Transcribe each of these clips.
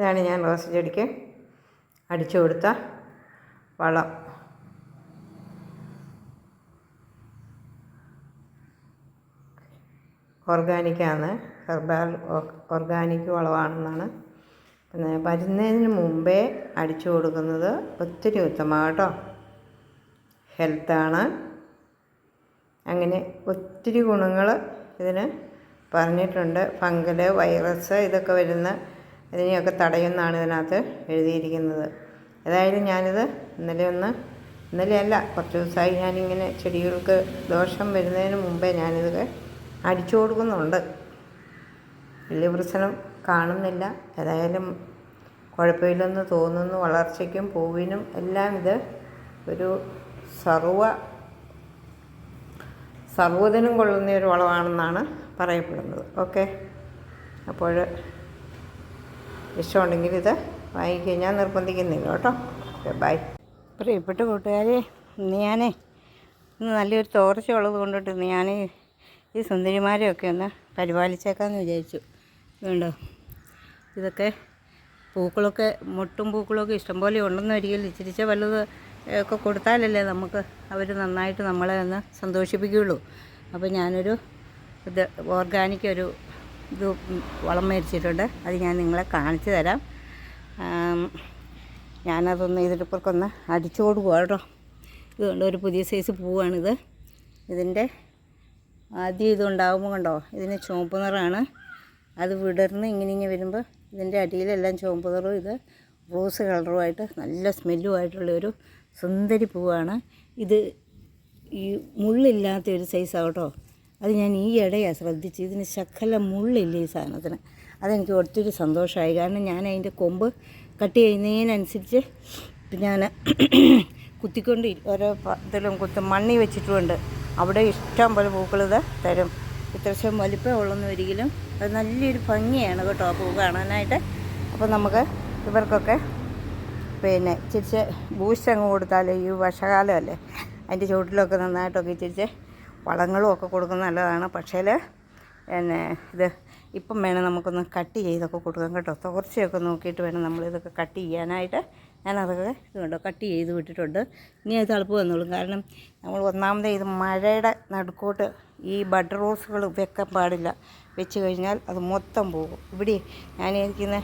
ഇതാണ് ഞാൻ റോസ് ചെടിക്ക് അടിച്ചു കൊടുത്ത വളം. ഓർഗാനിക്കാണ് ഹെർബാൽ ഓർഗാനിക് വളമാണെന്നാണ്. പിന്നെ വരുന്നതിന് മുമ്പേ അടിച്ചു കൊടുക്കുന്നത് ഒത്തിരി ഉത്തമമാണ് കേട്ടോ. ഹെൽത്താണ് അങ്ങനെ ഒത്തിരി ഗുണങ്ങൾ ഇതിന് പറഞ്ഞിട്ടുണ്ട്. ഫംഗൽ വൈറസ് ഇതൊക്കെ വരുന്ന ഇതിനെയൊക്കെ തടയുന്നതാണ് ഇതിനകത്ത് എഴുതിയിരിക്കുന്നത്. ഏതായാലും ഞാനിത് ഇന്നലെ ഒന്ന് ഇന്നലെയല്ല കുറച്ച് ദിവസമായി ഞാനിങ്ങനെ ചെടികൾക്ക് ദോഷം വരുന്നതിന് മുമ്പേ ഞാനിത് അടിച്ചു കൊടുക്കുന്നുണ്ട്. വലിയ പ്രശ്നം കാണുന്നില്ല. ഏതായാലും കുഴപ്പമില്ലെന്ന് തോന്നുന്നു. വളർച്ചയ്ക്കും പൂവിനും എല്ലാം ഇത് ഒരു സർവ സർവതിനും കൊള്ളുന്ന ഒരു വളമാണെന്നാണ് പറയപ്പെടുന്നത്. ഓക്കെ? അപ്പോൾ ഇഷ്ടമുണ്ടെങ്കിൽ ഇത് വാങ്ങിക്കുക ഞാൻ നിർബന്ധിക്കുന്നില്ല കേട്ടോ. Okay bye. പ്രിയപ്പെട്ട കൂട്ടുകാരെ ഇന്ന് ഞാനേ ഇന്ന് നല്ലൊരു തോർച്ച ഉള്ളത് കൊണ്ടിട്ട് ഞാൻ ഈ സുന്ദരിമാരെയൊക്കെ ഒന്ന് പരിപാലിച്ചേക്കാമെന്ന് വിചാരിച്ചു. ഇതുണ്ടോ? ഇതൊക്കെ പൂക്കളൊക്കെ മുട്ടും പൂക്കളൊക്കെ ഇഷ്ടംപോലെ ഉണ്ടെന്ന് ഒരിക്കലും ഇച്ചിരിച്ച വല്ലത് ഒക്കെ കൊടുത്താലല്ലേ നമുക്ക് അവർ നന്നായിട്ട് നമ്മളെ ഒന്ന് സന്തോഷിപ്പിക്കുകയുള്ളൂ അപ്പോൾ ഞാനൊരു ഇത് ഓർഗാനിക് ഒരു ഇത് വളം മേടിച്ചിട്ടുണ്ട്. അത് ഞാൻ നിങ്ങളെ കാണിച്ചു തരാം. ഞാനതൊന്ന് ഞാനതൊന്ന് ഇതിലിപ്പൊക്കൊന്ന് അടിച്ചു കൊടുക്കുക കേട്ടോ. ഇതുകൊണ്ട് ഒരു പുതിയ സൈസ് പൂവാണിത്. ഇതിന്റെ ആദ്യം ഇതുണ്ടാകുമ്പോൾ കണ്ടോ ഇതിന് ചുവപ്പ് നിറമാണ്. അത് വിടർന്ന് ഇങ്ങനെ ഇങ്ങനെ വരുമ്പോൾ ഇതിന്റെ അടിയിലെല്ലാം ചുവപ്പ് നിറവും ഇത് റോസ് കളറുമായിട്ട് നല്ല സ്മെല്ലുമായിട്ടുള്ള ഒരു സുന്ദരി പൂവാണ്. ഇത് ഈ മുള്ളില്ലാത്ത ഒരു സൈസാണ് കേട്ടോ. അത് ഞാൻ ഈ ഇടയാണ് ശ്രദ്ധിച്ച് ഇതിന് ശക്കല മുള്ളില്ല ഈ സാധനത്തിന്. അതെനിക്ക് ഒത്തിരി സന്തോഷമായി. കാരണം ഞാൻ അതിന്റെ കൊമ്പ് കട്ട് ചെയ്യുന്നതിനനുസരിച്ച് ഞാൻ കുത്തിക്കൊണ്ട് ഓരോ ഇതിലും കുത്തും മണ്ണി വെച്ചിട്ടുമുണ്ട് അവിടെ ഇഷ്ടം പോലെ പൂക്കൾ ഇത് തരും. വലിപ്പം ഉള്ളൊന്നും ഒരിക്കലും അത് നല്ലൊരു ഭംഗിയാണ് കേട്ടോ പൂ കാണാനായിട്ട്. അപ്പോൾ നമുക്ക് ഇവർക്കൊക്കെ പിന്നെ ഇച്ചിരിച്ച് ബൂസ്റ്റ് അങ്ങ് കൊടുത്താലേ ഈ വർഷകാലമല്ലേ? അതിന്റെ ചുവട്ടിലൊക്കെ നന്നായിട്ടൊക്കെ ഇച്ചിരിച്ച് വളങ്ങളും ഒക്കെ കൊടുക്കുന്നത് നല്ലതാണ്. പക്ഷേ പിന്നെ ഇത് ഇപ്പം വേണം നമുക്കൊന്ന് കട്ട് ചെയ്തൊക്കെ കൊടുക്കാം കേട്ടോ. തോർച്ചയൊക്കെ നോക്കിയിട്ട് വേണം നമ്മളിതൊക്കെ കട്ട് ചെയ്യാനായിട്ട്. ഞാനതൊക്കെ ഇത് കണ്ടോ കട്ട് ചെയ്ത് വിട്ടിട്ടുണ്ട്. ഇനി അത് തളുപ്പ് വന്നോളും. കാരണം നമ്മൾ ഒന്നാമതേ ഇത് മഴയുടെ നടുക്കോട്ട് ഈ ബഡ് റോസുകൾ വെക്കാൻ പാടില്ല. വെച്ച് കഴിഞ്ഞാൽ അത് മൊത്തം പോകും. ഇവിടെ ഞാൻ ഇരിക്കുന്ന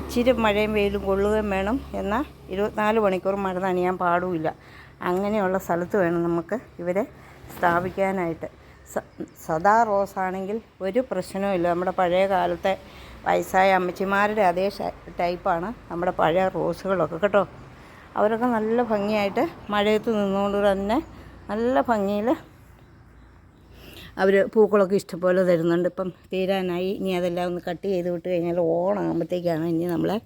ഇച്ചിരി മഴയും വെയിലും കൊള്ളുകയും വേണം എന്നാൽ ഇരുപത്തിനാല് മണിക്കൂർ മഴ നനയാൻ പാടുമില്ല. അങ്ങനെയുള്ള സ്ഥലത്ത് വേണം നമുക്ക് ഇവരെ സ്ഥാപിക്കാനായിട്ട്. സദാ റോസാണെങ്കിൽ ഒരു പ്രശ്നവുമില്ല നമ്മുടെ പഴയ കാലത്തെ വയസ്സായ അമ്മച്ചിമാരുടെ അതേ ടൈപ്പാണ് നമ്മുടെ പഴയ റോസുകളൊക്കെ കേട്ടോ. അവരൊക്കെ നല്ല ഭംഗിയായിട്ട് മഴയത്ത് നിന്നുകൊണ്ട് തന്നെ നല്ല ഭംഗിയിൽ അവർ പൂക്കളൊക്കെ ഇഷ്ടംപോലെ തരുന്നുണ്ട്. ഇപ്പം തീരാനായി. ഇനി അതെല്ലാം ഒന്ന് കട്ട് ചെയ്ത് വിട്ട് കഴിഞ്ഞാൽ ഓണാകുമ്പോഴത്തേക്കാണ് ഇനി നമ്മളെ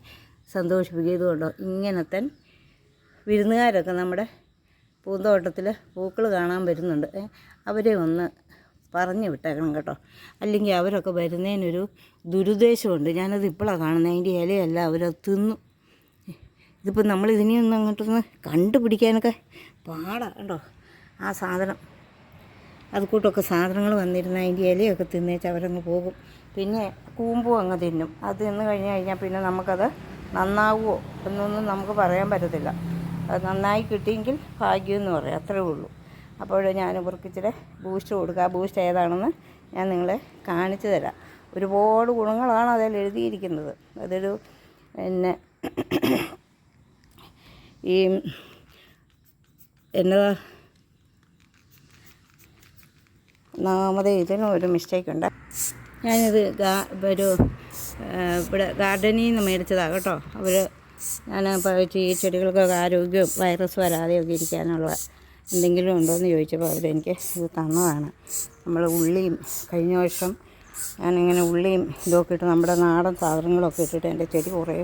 സന്തോഷിപ്പിക്കുന്നത് കൊണ്ടോ ഇങ്ങനത്തെ വിരുന്നുകാരൊക്കെ നമ്മുടെ പൂന്തോട്ടത്തിൽ പൂക്കൾ കാണാൻ വരുന്നുണ്ട്. അവരെ ഒന്ന് പറഞ്ഞു വിട്ടേക്കണം കേട്ടോ. അല്ലെങ്കിൽ അവരൊക്കെ വരുന്നതിനൊരു ദുരുദ്ദേശമുണ്ട് ഞാനത് ഇപ്പോഴാണ് കാണുന്നത് അതിന്റെ ഇലയല്ല അവരത് തിന്നു. ഇതിപ്പോൾ നമ്മൾ ഇതിനെയൊന്നും അങ്ങോട്ടൊന്ന് കണ്ടുപിടിക്കാനൊക്കെ പാടാണ് കേട്ടോ. ആ സാധനം. അത് കൂട്ടൊക്കെ സാധനങ്ങൾ വന്നിരുന്ന അതിന്റെ ഇലയൊക്കെ തിന്നേച്ച് അവരങ്ങ് പോകും. പിന്നെ കൂമ്പും അങ്ങ് തിന്നും. അത് തിന്നു കഴിഞ്ഞ് കഴിഞ്ഞാൽ പിന്നെ നമുക്കത് നന്നാവുമോ എന്നൊന്നും നമുക്ക് പറയാൻ പറ്റത്തില്ല. അത് നന്നായി കിട്ടിയെങ്കിൽ ഭാഗ്യം എന്ന് പറയാം. അത്രേ ഉള്ളൂ. അപ്പോൾ ഞാൻ ഇവർക്ക് ഇച്ചിരി ബൂസ്റ്റ് കൊടുക്കുക ബൂസ്റ്റ് ഏതാണെന്ന് ഞാൻ നിങ്ങളെ കാണിച്ചു തരാം. ഒരുപാട് ഗുണങ്ങളാണ് അതിൽ എഴുതിയിരിക്കുന്നത്. അതൊരു പിന്നെ ഈ എന്നതാ ഒന്നാമത് ഇതിനും ഒരു മിസ്റ്റേക്ക് ഉണ്ട്. ഞാനിത് ഒരു ഇവിടെ ഗാർഡനിൽ നിന്ന് മേടിച്ചതാണ് കേട്ടോ. അവർ ഞാൻ ഈ ചെടികൾക്കൊക്കെ ആരോഗ്യവും വൈറസ് വരാതെയൊക്കെ ഇരിക്കാനുള്ള എന്തെങ്കിലും ഉണ്ടോയെന്ന് ചോദിച്ചപ്പോൾ അവരെനിക്ക് ഇത് തന്നതാണ്. നമ്മൾ ഉള്ളിയും കഴിഞ്ഞ വർഷം ഞാനിങ്ങനെ ഉള്ളിയും ഇതൊക്കെ ഇട്ട് നമ്മുടെ നാടൻ സാധനങ്ങളൊക്കെ ഇട്ടിട്ട് എന്റെ ചെടി കുറേ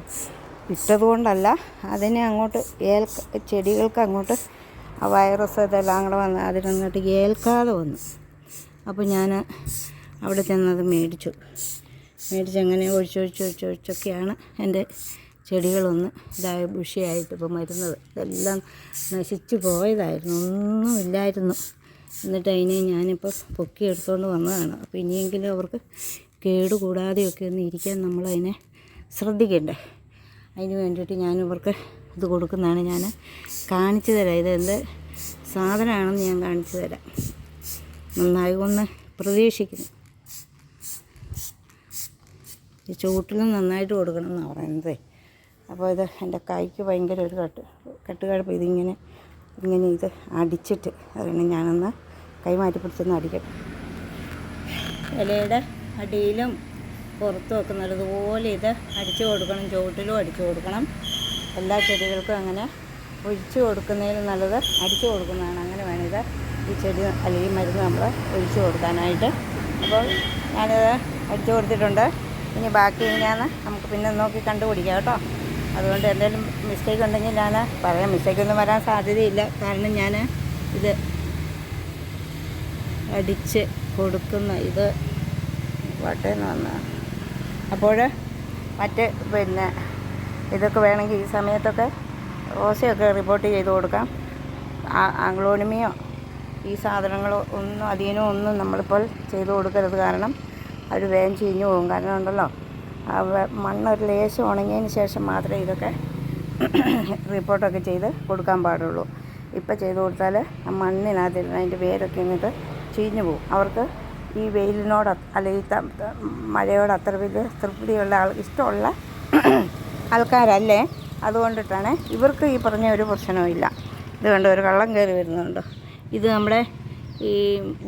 ഇട്ടതുകൊണ്ടല്ല അതിനെ അങ്ങോട്ട് ഏൽ ചെടികൾക്ക് അങ്ങോട്ട് ആ വൈറസ് ഇതെല്ലാം കൂടെ വന്ന് അതിനങ്ങോട്ട് ഏൽക്കാതെ വന്നു. അപ്പോൾ ഞാൻ അവിടെ ചെന്നത് മേടിച്ചു. മേടിച്ച് അങ്ങനെ ഒഴിച്ചൊഴിച്ച് ഒഴിച്ചൊഴിച്ചൊക്കെയാണ് എന്റെ ചെടികളൊന്ന് ഇതായ ബുഷിയായിട്ട് ഇപ്പോൾ വരുന്നത് ഇതെല്ലാം നശിച്ചു പോയതായിരുന്നു. ഒന്നുമില്ലായിരുന്നു. എന്നിട്ട് അതിനെ ഞാനിപ്പോൾ പൊക്കി എടുത്തുകൊണ്ട് വന്നതാണ്. അപ്പോൾ ഇനിയെങ്കിലും അവർക്ക് കേടുകൂടാതെയൊക്കെ ഒന്ന് ഇരിക്കാൻ നമ്മളതിനെ ശ്രദ്ധിക്കണ്ടേ. അതിന് വേണ്ടിയിട്ട് ഞാൻ ഇവർക്ക് ഇത് കൊടുക്കുന്നതാണ്. ഞാൻ കാണിച്ചു തരാം. ഇത് സാധനമാണെന്ന് ഞാൻ കാണിച്ചു തരാം. നന്നായി ഒന്ന് പ്രതീക്ഷിക്കുന്നു. ചൂട്ടിലും നന്നായിട്ട് കൊടുക്കണം എന്നാണ് പറയുന്നത്. അപ്പോൾ ഇത് എന്റെ കൈക്ക് ഭയങ്കര ഒരു കട്ട് കട്ടുകഴപ്പ്. ഇതിങ്ങനെ ഇങ്ങനെ ഇത് അടിച്ചിട്ട് അതുകൊണ്ട് ഞാനൊന്ന് കൈ പിടിച്ചൊന്ന് അടിക്കട്ടെ. ഇലയുടെ അടിയിലും പുറത്തും ഒക്കെ നല്ലതുപോലെ ഇത് അടിച്ചു കൊടുക്കണം ചുവട്ടിലും അടിച്ചു കൊടുക്കണം. എല്ലാ ചെടികൾക്കും അങ്ങനെ ഒഴിച്ചു കൊടുക്കുന്നതിൽ നല്ലത് അടിച്ചു കൊടുക്കുന്നതാണ്. അങ്ങനെ വേണം ഈ ചെടി അല്ലെങ്കിൽ മരുന്ന് നമ്മൾ ഒഴിച്ചു കൊടുക്കാനായിട്ട്. അപ്പോൾ ഞാനിത് അടിച്ചു കൊടുത്തിട്ടുണ്ട്. ഇനി ബാക്കി എങ്ങനെയാണെന്ന് നമുക്ക് പിന്നെ നോക്കി കണ്ടുപിടിക്കാം കേട്ടോ. അതുകൊണ്ട് എന്തെങ്കിലും മിസ്റ്റേക്ക് ഉണ്ടെങ്കിൽ ഞാൻ പറയാം. മിസ്റ്റേക്കൊന്നും വരാൻ സാധ്യതയില്ല. കാരണം ഞാൻ ഇത് അടിച്ച് കൊടുക്കുന്ന ഇത് വട്ടേന്ന് വന്ന. അപ്പോൾ മറ്റ് പിന്നെ ഇതൊക്കെ വേണമെങ്കിൽ ഈ സമയത്തൊക്കെ ഓസയൊക്കെ റിപ്പോർട്ട് ചെയ്ത് കൊടുക്കാം. ആംഗ്ലോണിമിയോ ഈ സാധനങ്ങളോ ഒന്നും അധികനോ ഒന്നും നമ്മളിപ്പോൾ ചെയ്ത് കൊടുക്കരുത്. കാരണം അവർ വേഗം ചീഞ്ഞു പോകും. കാരണം ഉണ്ടല്ലോ മണ്ണൊരു ലേശം ഉണങ്ങിയതിന് ശേഷം മാത്രമേ ഇതൊക്കെ റിപ്പോർട്ടൊക്കെ ചെയ്ത് കൊടുക്കാൻ പാടുള്ളൂ. ഇപ്പം ചെയ്ത് കൊടുത്താൽ ആ മണ്ണിനകത്തിരുന്ന് അതിന്റെ വേരൊക്കെ ഇങ്ങോട്ട് ചീഞ്ഞു പോകും. അവർക്ക് ഈ വെയിലിനോട് അല്ലെങ്കിൽ മഴയോട് അത്ര വലിയ തൃപ്തിയുള്ള ആൾ ഇഷ്ടമുള്ള ആൾക്കാരല്ലേ? അതുകൊണ്ടിട്ടാണ് ഇവർക്ക് ഈ പറഞ്ഞ ഒരു പ്രശ്നവും ഇല്ല. ഇത് കണ്ട ഒരു കള്ളം കയറി വരുന്നുണ്ട്. ഇത് നമ്മുടെ ഈ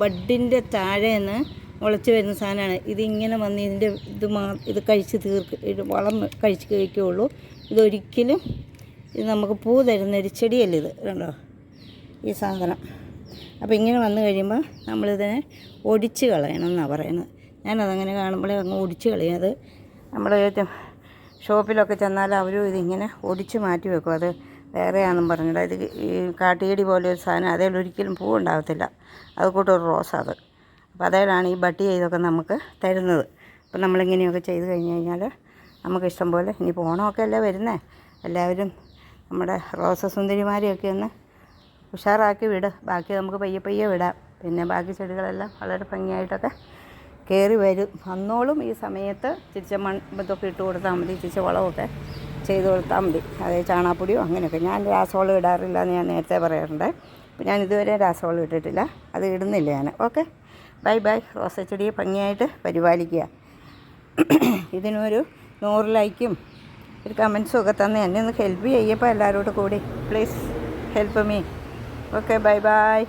ബഡിന്റെ താഴെ നിന്ന് മുളച്ച് വരുന്ന സാധനമാണ്. ഇതിങ്ങനെ വന്ന് ഇതിന്റെ ഇത് മാ ഇത് കഴിച്ച് തീർക്ക് വളം കഴിച്ച് കഴിക്കുകയുള്ളൂ. ഇതൊരിക്കലും ഇത് നമുക്ക് പൂ തരുന്ന ഒരു ചെടിയല്ല ഇത് കണ്ടോ? ഈ സാധനം. അപ്പോൾ ഇങ്ങനെ വന്നു കഴിയുമ്പോൾ നമ്മളിതിനെ ഒടിച്ച് കളയണം എന്നാണ് പറയുന്നത്. ഞാനതങ്ങനെ കാണുമ്പോഴേ അങ്ങ് ഒടിച്ച് കളയും. അത് നമ്മൾ ഷോപ്പിലൊക്കെ ചെന്നാൽ അവരും ഇതിങ്ങനെ ഒടിച്ച് മാറ്റി വെക്കും. അത് വേറെയാണെന്നും പറഞ്ഞിട്ട്. ഇത് ഈ കാട്ടിയടി പോലെ ഒരു സാധനം. അതേലൊരിക്കലും പൂ ഉണ്ടാകത്തില്ല. അത് കൂട്ടൊരു റോസ് അത്. അപ്പോൾ അതേലാണ് ഈ ബട്ടി ചെയ്തൊക്കെ നമുക്ക് തരുന്നത്? അപ്പോൾ നമ്മളിങ്ങനെയൊക്കെ ചെയ്ത് കഴിഞ്ഞ് കഴിഞ്ഞാൽ നമുക്ക് ഇഷ്ടം പോലെ ഇനി ഓണമൊക്കെ അല്ലേ വരുന്നേ? എല്ലാവരും നമ്മുടെ റോസ സുന്ദരിമാരെയൊക്കെ ഒന്ന് ഉഷാറാക്കി വിട്. ബാക്കി നമുക്ക് പയ്യെ പയ്യെ വിടാം. പിന്നെ ബാക്കി ചെടികളെല്ലാം വളരെ ഭംഗിയായിട്ടൊക്കെ കയറി വരും. വന്നോളും ഈ സമയത്ത് തിരിച്ച മൺ ഇതൊക്കെ ഇട്ട് കൊടുത്താൽ മതി തിരിച്ച വളമൊക്കെ ചെയ്ത് കൊടുത്താൽ മതി. അതായത് ചാണാപ്പൊടിയോ അങ്ങനെയൊക്കെ. ഞാൻ രാസവളം ഇടാറില്ല എന്ന് ഞാൻ നേരത്തെ പറയാറുണ്ട്. അപ്പോൾ ഞാൻ ഇതുവരെ രാസവളം ഇട്ടിട്ടില്ല. അത് ഇടുന്നില്ല ഞാൻ. ഓക്കെ? Bye by. റോസച്ചെടിയെ ഭംഗിയായിട്ട് പരിപാലിക്കുക. ഇതിനൊരു നൂറ് ലൈക്കും ഒരു കമൻസും ഒക്കെ തന്ന് എന്നെ ഒന്ന് ഹെൽപ്പ് ചെയ്യപ്പോൾ എല്ലാവരോടും കൂടി please help me. Okay bye bye.